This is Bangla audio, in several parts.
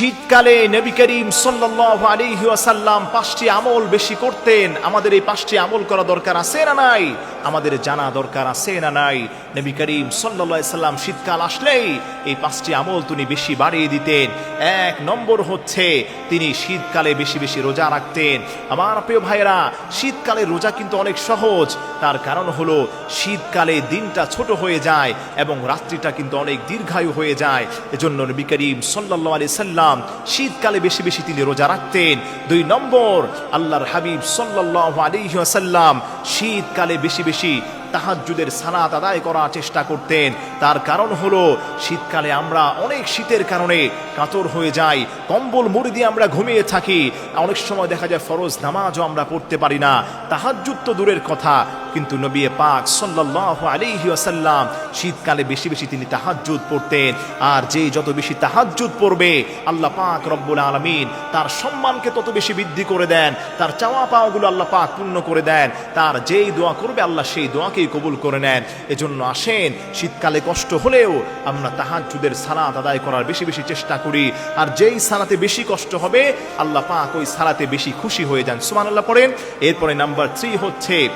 শীতকালে নবী করিম সাল্লাল্লাহু আলাইহি ওয়াসাল্লাম পাঁচটি আমল বেশি করতেন। আমাদের এই পাঁচটি আমল করা দরকার আছে না নাই? আমাদের জানা দরকার আছে না নাই? নবী করিম আলাইহি সাল্লাম শীতকাল আসলেই এই পাঁচটি আমল তিনি বেশি বাড়িয়ে দিতেন। এক নম্বর হচ্ছে তিনি শীতকালে বেশি বেশি রোজা রাখতেন। আমার প্রিয় ভাইরা শীতকালে রোজা কিন্তু অনেক সহজ। তার কারণ হলো শীতকালে দিনটা ছোট হয়ে যায় এবং রাত্রিটা কিন্তু অনেক দীর্ঘায়ু হয়ে যায়। এজন্য নবী করিম সাল্লাল্লাহু আলাইহি সাল্লাম শীতকালে বেশি বেশি তিনি রোজা রাখতেন। দুই নম্বর, আল্লাহর হাবিব সাল্লাহ আলিহাসাল্লাম শীতকালে বেশি বেশি তাহাজ্জুদের সালাত আদায় করার চেষ্টা করতেন। তার কারণ হলো, শীতকালে আমরা অনেক শীতের কারণে কাতর হয়ে যাই, কম্বল মুড়ি দিয়ে আমরা ঘুমিয়ে থাকি। অনেক সময় দেখা যায় ফরজ নামাজও আমরা পড়তে পারি না। তাহাজ্জুদ তো দূরের কথা, কিন্তু নবী পাক সাল্লাল্লাহু আলাইহি ওয়াসাল্লাম শীতকালে বেশি বেশি তিনি তাহাজ্জুদ পড়তেন। আর যে যত বেশি তাহাজ্জুদ পড়বে, আল্লাহ পাক রব্বুল আলামিন তার সম্মানকে তত বেশি বৃদ্ধি করে দেন। তার চাওয়া পাওয়াগুলো আল্লাহ পাক পূর্ণ করে দেন। তার যেই দোয়া করবে, আল্লাহ সেই দোয়াকেই কবুল করে নেন। এজন্য আসেন, শীতকালে কষ্ট হলেও আমরা তাহাজ্জুদের সালাত আদায় করার বেশি বেশি চেষ্টা করি। আর যেই সালাতে বেশি কষ্ট হবে, আল্লাহ পাক ওই সালাতে বেশি খুশি হয়ে যান। সুবহানাল্লাহ পড়েন। এরপরে নাম্বার থ্রি হচ্ছে,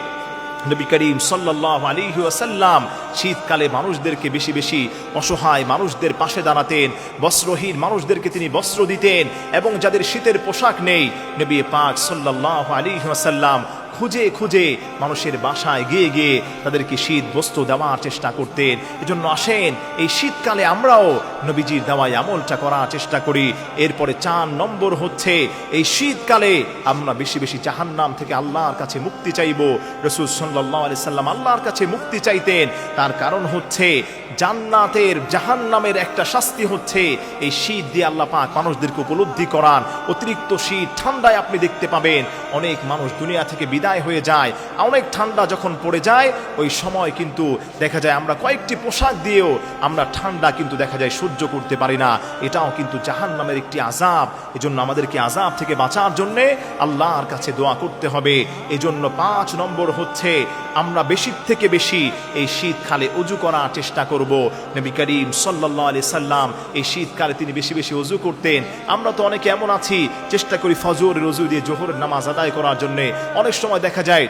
নবী করিম সাল্লাহ আলিহি আসাল্লাম শীতকালে মানুষদেরকে বেশি বেশি অসহায় মানুষদের পাশে দাঁড়াতেন, বস্ত্রহীন মানুষদেরকে তিনি বস্ত্র দিতেন এবং যাদের শীতের পোশাক নেই, নবী পাক সাল্লাহ আলিহি আসাল্লাম খুঁজে খুঁজে মানুষের বাসায় গিয়ে গিয়ে তাদেরকে শীত বস্ত্র দেওয়ার চেষ্টা করতেন। এজন্য আসেন, এই শীতকালে আমরাও নবীজির দেওয়ায় আমলটা করার চেষ্টা করি। এরপরে চার নম্বর হচ্ছে, এই শীতকালে আমরা বেশি বেশি জাহান্নাম থেকে আল্লাহর কাছে মুক্তি চাইব। রসুল সাল্লাহ আলি সাল্লাম আল্লাহর কাছে মুক্তি চাইতেন। তার কারণ হচ্ছে, জান্নাতের, জাহান্নামের একটা শাস্তি হচ্ছে, এই শীত দিয়ে আল্লাহ পাক মানুষদেরকে উপলব্ধি করান। অতিরিক্ত শীত ঠান্ডায় আপনি দেখতে পাবেন, অনেক মানুষ দুনিয়া থেকে বিদায় হয়ে যায়। অনেক ঠান্ডা যখন পড়ে যায়, ওই সময় কিন্তু দেখা যায় আমরা কয়েকটি পোশাক দিয়েও আমরা ঠান্ডা কিন্তু দেখা যায় সহ্য করতে পারি না। এটাও কিন্তু জাহান নামের একটি আজাব এজন্য আমাদেরকে আজাব থেকে বাঁচার জন্যে আল্লাহর কাছে দোয়া করতে হবে। এজন্য পাঁচ নম্বর হচ্ছে, আমরা বেশি থেকে বেশি এই শীতকালে অজু করার চেষ্টা করব। নবী করিম সাল্লাহ আলি সাল্লাম এই শীতকালে তিনি বেশি বেশি অজু করতেন। আমরা তো অনেকে এমন আছি, চেষ্টা করি ফজরের অজু দিয়ে জোহরের নামাজ আদায় করার জন্যে। অনেক সময় দেখা যায়।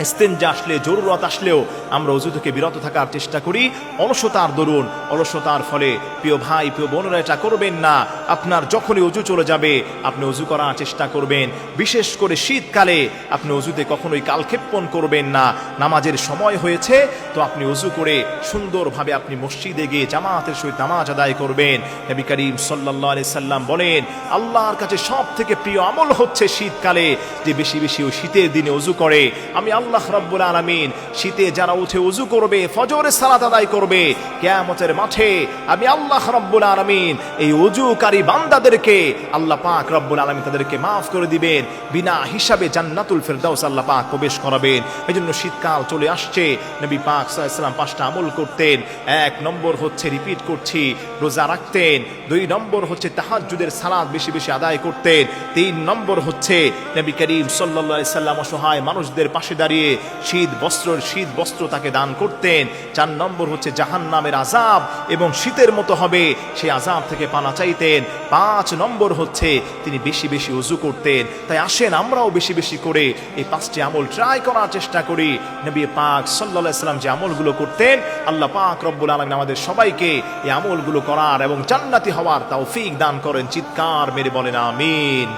ইস্তেঞ্জা আসলে, জরুরত আসলেও আমরা অজু থেকে বিরত থাকার চেষ্টা করি। অলসতার দরুন, অলসতার ফলে প্রিয় ভাই, প্রিয় বোনেরা এটা করবেন না। আপনার যখনই অজু চলে যাবে, আপনি অজু করার চেষ্টা করবেন। বিশেষ করে শীতকালে আপনি অজুতে কখনোই কালক্ষেপণ করবেন না। নামাজের সময় হয়েছে, তো আপনি অজু করে সুন্দরভাবে আপনি মসজিদে গিয়ে জামাতের সহিত নামাজ আদায় করবেন। নবী করিম সাল্লাহ সাল্লাম বলেন, আল্লাহর কাছে সব থেকে প্রিয় আমল হচ্ছে শীতকালে যে বেশি বেশি ওই শীতের দিনে অজু করে। আমি আল্লাহ রব্বুল আলমিন। শীতে যারা উঠে উজু করবে, ফজরে সালাত আদায় করবে, কেয়ামতের মাঠে আমি আল্লাহ রব্বুল আলমিন এই উজুকারী বান্দাদেরকে আল্লাহ পাক রব্বুল আলমিন তাদেরকে মাফ করে দিবেন। বিনা হিসাবে জান্নাতুল ফেরদাউস আল্লাহ পাক প্রবেশ করাবেন। এই জন্য শীতকাল চলে আসছে। নবী পাক সাল্লাম পাঁচটা আমল করতেন। এক নম্বর হচ্ছে রিপিট করছি, রোজা রাখতেন। দুই নম্বর হচ্ছে তাহাজুদের সালাদ বেশি বেশি আদায় করতেন। তিন নম্বর হচ্ছে নবী করিম সাল্লা সাল্লাম অসহায় মানুষদের পাশে দাঁড়িয়ে শীত বস্ত্র শীত বস্ত্র তাকে দান করতেন। চার নম্বর হচ্ছে জাহান নামের আজাব এবং শীতের মতো হবে সেই আজাব থেকে পানা চাইতেন। পাঁচ নম্বর হচ্ছে তিনি বেশি বেশি উজু করতেন। তাই আসেন আমরাও বেশি বেশি করে এই পাঁচটি আমল ট্রাই করার চেষ্টা করি। নবী পাক সাল্লাহ সাল্লাম যে আমলগুলো করতেন, আল্লাহ পাক রব্বুল আলমিন আমাদের সবাইকে এই আমলগুলো করার এবং জান্নাতি হওয়ার তাও ফিক দান করেন। চিৎকার মেরে বলেন, আমিন।